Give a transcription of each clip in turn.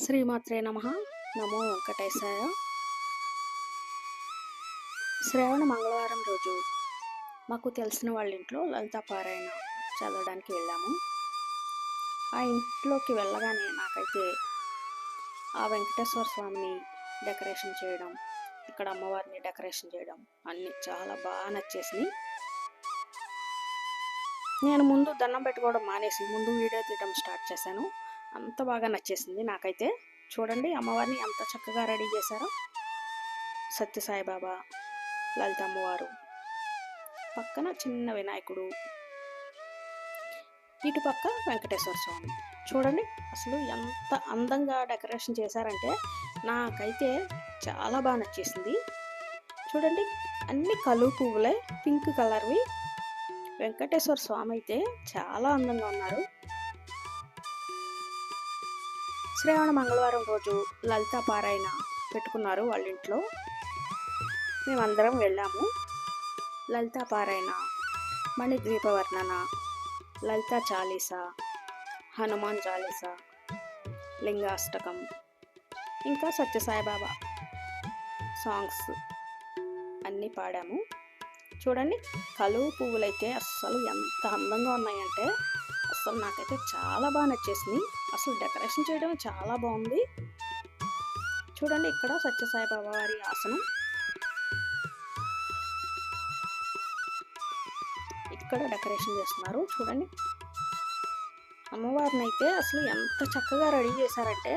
శ్రీమాత్రే నమ. నమో వెంకటేశాయ. శ్రావణ మంగళవారం రోజు. మాకు తెలిసిన వాళ్ళ ఇంట్లో లలిత పారాయణ చదవడానికి వెళ్ళాము. ఆ ఇంట్లోకి వెళ్ళగానే నాకైతే ఆ వెంకటేశ్వర స్వామిని డెకరేషన్ చేయడం ఇక్కడ అమ్మవారిని డెకరేషన్ చేయడం అన్నీ చాలా బాగా నచ్చేసినాయి. నేను ముందు దండం పెట్టుకోవడం మానేసి ముందు వీడియో తీయడం స్టార్ట్ చేశాను. అంత బాగా నచ్చేసింది నాకైతే. చూడండి అమ్మవారిని ఎంత చక్కగా రెడీ చేశారో. సత్యసాయిబాబా లలిత అమ్మవారు పక్కన చిన్న వినాయకుడు. ఇటు పక్క వెంకటేశ్వర స్వామి. చూడండి అసలు ఎంత అందంగా డెకరేషన్ చేశారంటే నాకైతే చాలా బాగా నచ్చేసింది. చూడండి అన్ని కలువ పువ్వులే పింక్ కలర్వి. వెంకటేశ్వర స్వామి అయితే చాలా అందంగా ఉన్నారు. శ్రావణ మంగళవారం రోజు లలిత పారాయణ పెట్టుకున్నారు వాళ్ళ ఇంట్లో మేమందరం వెళ్ళాము. లలిత పారాయణ మణిద్వీప వర్ణన లలిత చాలీస హనుమాన్ చాలీస లింగాష్టకం ఇంకా సత్యసాయిబాబా సాంగ్స్ అన్నీ పాడాము. చూడండి కలువు పువ్వులైతే అస్సలు ఎంత అందంగా ఉన్నాయంటే అసలు నాకైతే చాలా బాగా నచ్చేసింది. అసలు డెకరేషన్ చేయడం చాలా బాగుంది. చూడండి ఇక్కడ సత్యసాయిబాబా వారి ఆసనం. ఇక్కడ డెకరేషన్ చేస్తున్నారు. చూడండి. అమ్మవారిని అయితే అసలు ఎంత చక్కగా రెడీ చేశారంటే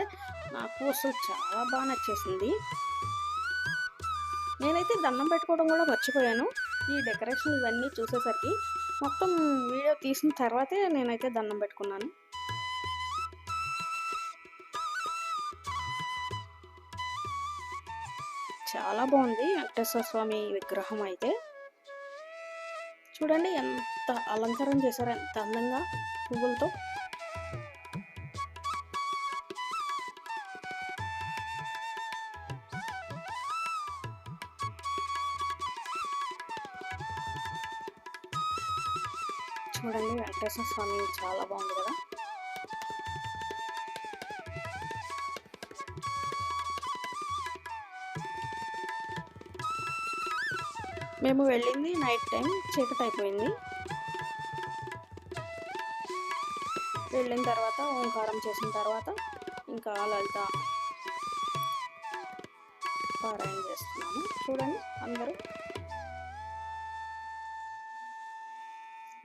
నాకు అసలు చాలా బాగా నచ్చేసింది. నేనైతే దండం పెట్టుకోవడం కూడా మర్చిపోయాను. ఈ డెకరేషన్ ఇవన్నీ చూసేసరికి మొత్తం వీడియో తీసిన తర్వాతే నేనైతే దండం పెట్టుకున్నాను. చాలా బాగుంది వెంకటేశ్వర స్వామి విగ్రహం అయితే. చూడండి ఎంత అలంకారం చేశారు ఎంత అందంగా పువ్వులతో. చూడండి వెంకటేశ్వర స్వామి చాలా బాగుంది కదా. మేము వెళ్ళింది నైట్ టైం చీకటి అయిపోయింది. వెళ్ళిన తర్వాత ఓంకారం చేసిన తర్వాత ఇంకా లలిత పారాయణ చేస్తున్నాము. చూడండి అందరూ.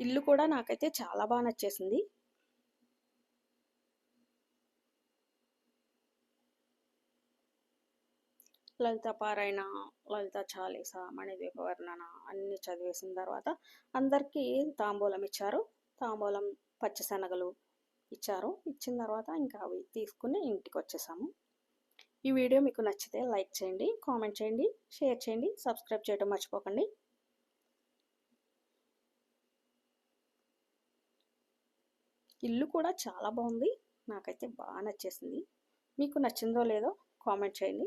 ఇల్లు కూడా నాకైతే చాలా బాగా నచ్చేసింది. లలిత పారాయణ లలిత చాలీస మణిదీప వర్ణన అన్ని చదివేసిన తర్వాత అందరికీ తాంబూలం ఇచ్చారు. తాంబూలం పచ్చిశనగలు ఇచ్చారు. ఇచ్చిన తర్వాత ఇంకా అవి తీసుకుని ఇంటికి వచ్చేసాము ఈ వీడియో మీకు నచ్చితే లైక్ చేయండి కామెంట్ చేయండి షేర్ చేయండి సబ్స్క్రైబ్ చేయడం మర్చిపోకండి. ఇల్లు కూడా చాలా బాగుంది. నాకైతే బాగా నచ్చేసింది. మీకు నచ్చిందో లేదో కామెంట్ చేయండి.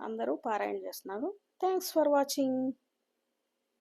అందరూ పారాయణ చేస్తున్నారు. Thanks for watching